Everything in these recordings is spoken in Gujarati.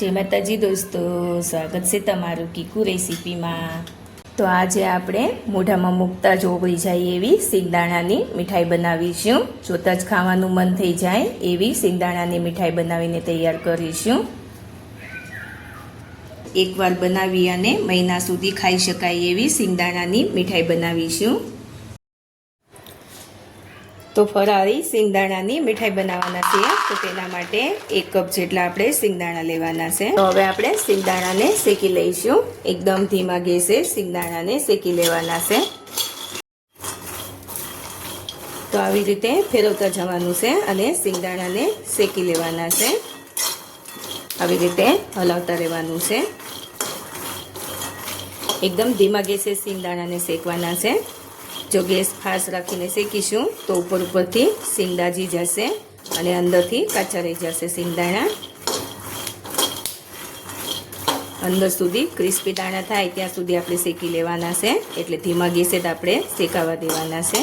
જય માતાજી દોસ્તો, સ્વાગત છે તમારું કીકુ રેસીપીમાં. તો આજે આપણે મોઢામાં મૂકતા જ ઓગળી જાય એવી સિંગદાણાની મીઠાઈ બનાવીશું. જોતાં જ ખાવાનું મન થઈ જાય એવી સિંગદાણાની મીઠાઈ બનાવીને તૈયાર કરીશું. એકવાર બનાવી અને મહિના સુધી ખાઈ શકાય એવી સિંગદાણાની મીઠાઈ બનાવીશું. તો ફરાળી સિંગદાણાની મીઠાઈ બનાવવાના છીએ. તો તેના માટે એક કપ જેટલા આપણે સિંગદાણા લેવાના છે. તો હવે આપણે સિંગદાણાને શેકી લઈશું. એકદમ ધીમા ગેસે સિંગદાણાને શેકી લેવાના છે. તો આવી રીતે ફેરવતા જવાનું છે અને સિંગદાણાને શેકી લેવાના છે. આવી રીતે હલાવતા રહેવાનું છે. એકદમ ધીમા ગેસે સિંગદાણાને શેકવાના છે. જો ગેસ ફાસ રાખીને શેકીશું, તો ઉપર ઉપરથી સિંગદાજી જશે અને અંદરથી કાચા રહી જશે સિંગદાણા અંદર સુધી ક્રિસ્પી દાણા થાય ત્યાં સુધી આપણે શેકી લેવાના છે, એટલે ધીમા ગેસે જ આપણે શેકાવા દેવાના છે.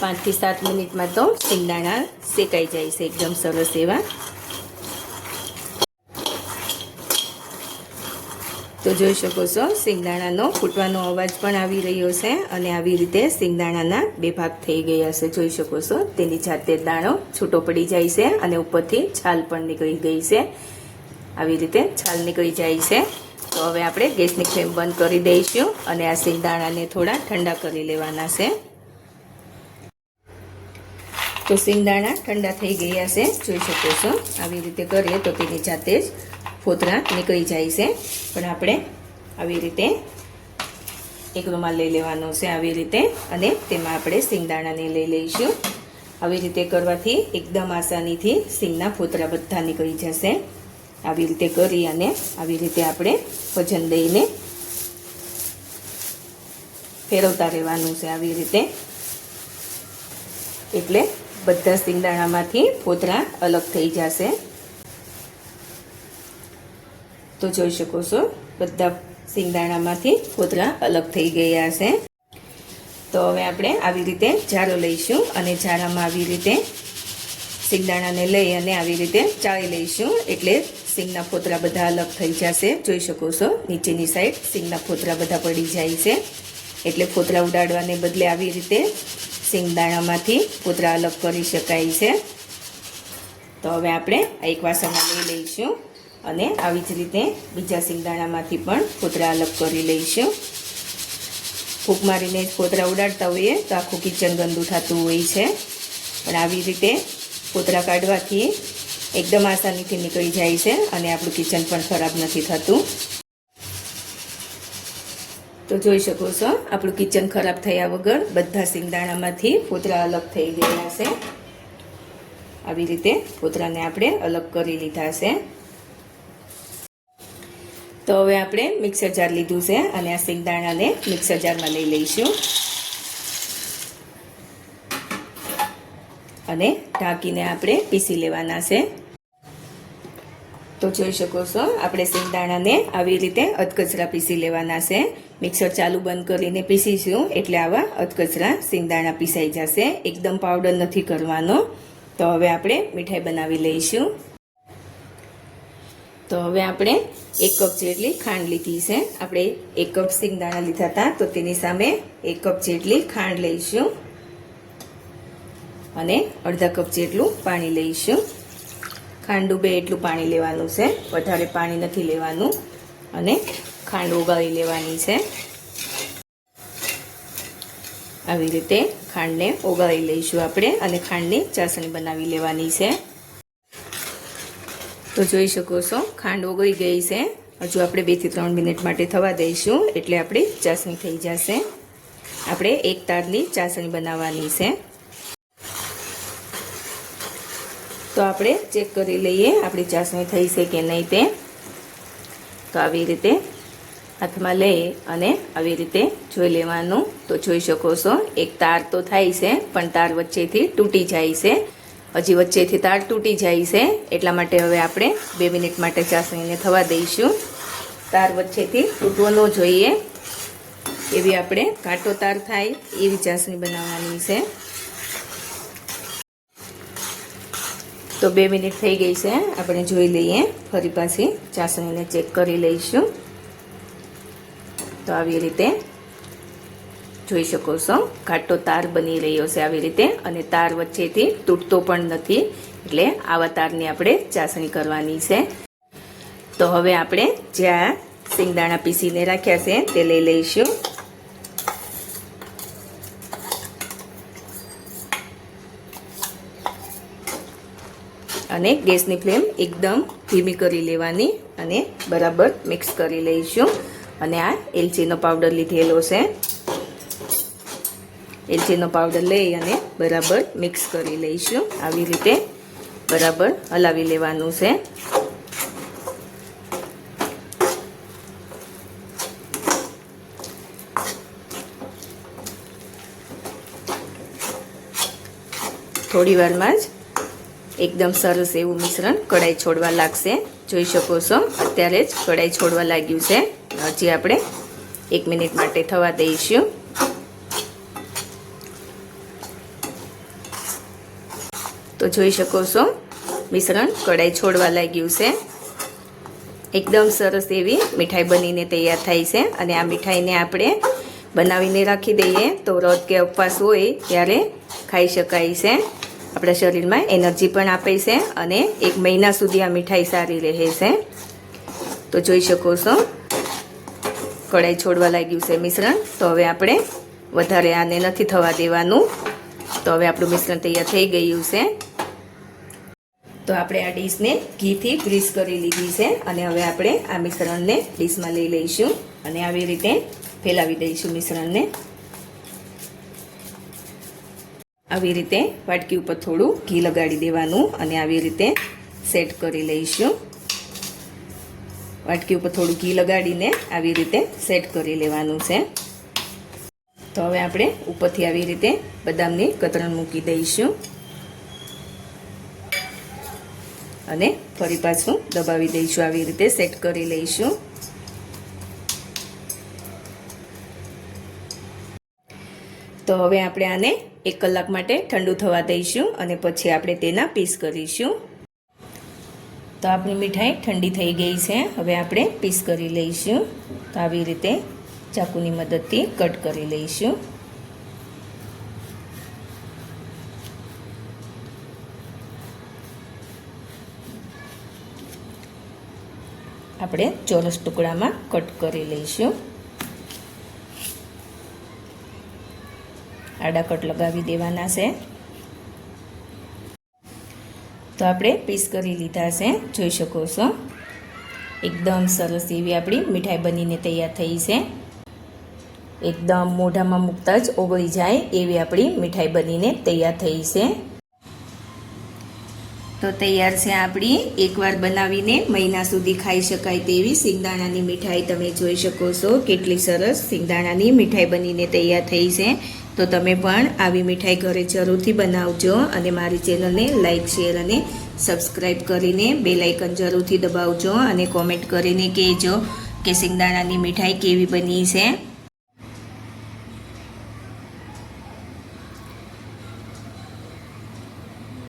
પાંચથી સાત મિનિટમાં તો સિંગદાણા શેકાઈ જાય છે, એકદમ સરસ એવા. તો જોઈ શકો છો, સિંગદાણાનો ફૂટવાનો અવાજ પણ આવી રહ્યો છે અને આવી રીતે સિંગદાણાના બે ભાગ થઈ ગયા છે. જોઈ શકો છો, તેની જાતે દાણો છૂટો પડી જાય છે અને ઉપરથી છાલ પણ નીકળી ગઈ છે. આવી રીતે છાલ નીકળી જાય છે. તો હવે આપણે ગેસની ફ્લેમ બંધ કરી દઈશું અને આ સિંગદાણાને થોડા ઠંડા કરી લેવાના છે. તો સિંગદાણા ઠંડા થઈ ગયા છે. જોઈ શકો છો, આવી રીતે કરીએ તો તેની જાતે જ ફોતરા નીકળી જાય છે. પણ આપણે આવી રીતે એક રૂમાલ લઈ લેવાનો છે આવી રીતે અને તેમાં આપણે સિંગદાણાને લઈ લઈશું. આવી રીતે કરવાથી એકદમ આસાનીથી સિંગના ફોતરા બધા નીકળી જશે. આવી રીતે કરી અને આવી રીતે આપણે વજન દઈને ફેરવતા રહેવાનું છે આવી રીતે. એટલે બધા સિંગદાણામાંથી ફોતરા અલગ થઈ જશે. તો જોઈ શકો છો, બધા સિંગદાણામાંથી ફોતરા અલગ થઈ ગયા છે. તો હવે આપણે આવી રીતે ઝાડો લઈશું અને ઝાડામાં આવી રીતે સિંગદાણાને લઈ અને આવી રીતે ચાળી લઈશું એટલે સિંગના ફોતરા બધા અલગ થઈ જશે. જોઈ શકો છો, નીચેની સાઈડ સિંગના ફોતરા બધા પડી જાય છે. એટલે ફોતરા ઉડાડવાને બદલે આવી રીતે સિંગદાણામાંથી ફોતરા અલગ કરી શકાય છે. તો હવે આપણે એક વાસણમાં લઈ લઈશું. અને આવી જ રીતે બીજા સિંગદાણામાંથી પણ કોતરા અલગ કરી લઈશું. ફૂંક મારીને કોતરા ઉડાડતા હોઈએ તો આખું કિચન ગંદુ થતું હોય છે. પણ આવી રીતે કોતરા કાઢવાથી એકદમ આસાનીથી નીકળી જાય છે અને આપણું કિચન પણ ખરાબ નથી થતું. તો જોઈ શકો છો, આપણું કિચન ખરાબ થયા વગર બધા સિંગદાણામાંથી ફોતરા અલગ થઈ ગયા છે. આવી રીતે ફોતરાને આપણે અલગ કરી લીધા છે. તો હવે આપણે મિક્સર જાર લીધું છે અને આ સિંગદાણાને મિક્સર જારમાં લઈ લઈશું. અને ઢાંકીને આપણે પીસી લેવાના છે. તો જોઈ શકો છો, આપણે સિંગદાણાને આવી રીતે અધકચરા પીસી લેવાના છે. મિક્સર ચાલુ બંધ કરીને પીસીશું એટલે આવા અધકચરા સિંગદાણા પીસાઈ જશે. એકદમ પાવડર નથી કરવાનો. તો હવે આપણે મીઠાઈ બનાવી લઈશું. તો હવે આપણે એક કપ જેટલી ખાંડ લીધી છે. આપણે એક કપ સિંગદાણા લીધા હતા, તો તેની સામે એક કપ જેટલી ખાંડ લઈશું. અને અડધા કપ જેટલું પાણી લઈશું. ખાંડ ડૂબે એટલું પાણી લેવાનું છે. વધારે પાણી નથી લેવાનું. અને ખાંડ ઓગાળી લેવાની છે. આવી રીતે ખાંડને ઓગાળી લઈશું આપણે અને ખાંડની ચાસણી બનાવી લેવાની છે. તો જોઈ શકો છો, ખાંડ ઓગળી ગઈ છે. હજુ આપણે બેથી ત્રણ મિનિટ માટે થવા દઈશું, એટલે આપણી ચાસણી થઈ જશે. આપણે એક તારની ચાસણી બનાવવાની છે. તો આપણે ચેક કરી લઈએ આપણી ચાસણી થઈ છે કે નહીં તે. તો આવી રીતે હાથમાં લઈ અને આવી રીતે જોઈ લેવાનું. તો જોઈ શકો છો, એક તાર તો થાય છે, પણ તાર વચ્ચેથી તૂટી જાય છે. હજી વચ્ચેથી તાર તૂટી જાય છે, એટલા માટે હવે આપણે બે મિનિટ માટે ચાસણીને થવા દઈશું. તાર વચ્ચેથી તૂટવો ન જોઈએ. એવી આપણે કાંટો તાર થાય, એવી ચાસણી બનાવવાની છે. તો બે મિનિટ થઈ ગઈ છે, આપણે જોઈ લઈએ. ફરી પાછી ચાસણીને ચેક કરી લઈશું. તો આવી રીતે જોઈ શકો છો. ઘાટો તાર બની રહ્યો છે આવી રીતે અને તાર વચ્ચેથી તૂટતો પણ નથી. એટલે આવા તારની આપણે ચાસણી કરવાની છે. તો હવે આપણે જ્યાં સિંગદાણા પીસીને રાખ્યા છે તે લઈ લઈશું. અને ગેસની ફ્લેમ એકદમ ધીમી કરી લેવાની અને બરાબર મિક્સ કરી લઈશું. અને આ એલચીનો પાવડર લીધેલો છે. એલચીનો પાવડર લઈ અને બરાબર મિક્સ કરી લઈશું. આવી રીતે બરાબર હલાવી લેવાનું છે. થોડી વારમાં જ એકદમ સરસ એવું મિશ્રણ કઢાઈ છોડવા લાગશે. જોઈ શકો છો, અત્યારે જ કઢાઈ છોડવા લાગ્યું છે. હજી આપણે એક મિનિટ માટે થવા દઈશું. તો જોઈ શકો છો. મિશ્રણ કઢાઈ છોડવા લાગ્યું છે. એકદમ સરસ એવી મીઠાઈ બનીને તૈયાર થાય છે અને આ મીઠાઈને આપણે બનાવીને રાખી દઈએ. તો વ્રત કે ઉપવાસ હોય ત્યારે ખાઈ શકાય છે. આપણા શરીરમાં એનર્જી પણ આપે છે અને એક મહિના સુધી આ મીઠાઈ સારી રહે છે. તો જોઈ શકો છો. કઢાઈ છોડવા લાગ્યું છે મિશ્રણ. તો હવે આપણે વધારે આને નથી થવા દેવાનું. તો હવે આપણું મિશ્રણ તૈયાર થઈ ગયું છે. તો આપણે આ ડીશને ઘીથી ગ્રીસ કરી લીધી છે અને હવે આપણે આ મિશ્રણને ડીશમાં લઈ લઈશું અને આવી રીતે ફેલાવી દઈશું મિશ્રણને. આવી રીતે વાટકી ઉપર થોડું ઘી લગાડી દેવાનું અને આવી રીતે સેટ કરી લઈશું. વાટકી ઉપર થોડું ઘી લગાડીને આવી રીતે સેટ કરી લેવાનું છે. તો હવે આપણે ઉપરથી આવી રીતે બદામની કતરણ મૂકી દઈશું. અને ફરી પાછું દબાવી દઈશું. આવી રીતે સેટ કરી લઈશું. તો હવે આપણે આને એક કલાક માટે ઠંડુ થવા દઈશું અને પછી આપણે તેના પીસ કરીશું. તો આપણી મીઠાઈ ઠંડી થઈ ગઈ છે. હવે આપણે પીસ કરી લઈશું. તો આવી રીતે ચાકુની મદદથી કટ કરી લઈશું. આપણે ચોરસ ટુકડામાં કટ કરી લઈશું. આડા કટ લગાવી દેવાના છે. તો આપણે પીસ કરી લીધા છે. જોઈ શકો છો. એકદમ સરસ એવી આપણી મીઠાઈ બનીને તૈયાર થઈ છે. એકદમ મોઢામાં મૂકતા જ ઓગળી જાય એવી આપણી મીઠાઈ બનીને તૈયાર થઈ છે. તો તૈયાર છે આપણી. એકવાર બનાવીને મહિના સુધી ખાઈ શકાય તેવી સિંગદાણાની મીઠાઈ તમે જોઈ શકો છો. કેટલી સરસ સિંગદાણાની મીઠાઈ બનીને તૈયાર થઈ છે. તો તમે પણ આવી મીઠાઈ ઘરે જરૂરથી બનાવજો અને મારી ચેનલને લાઇક શેર અને સબસ્ક્રાઈબ કરીને બે લાઇકન જરૂરથી દબાવજો અને કોમેન્ટ કરીને કહેજો કે સિંગદાણાની મીઠાઈ કેવી બની છે.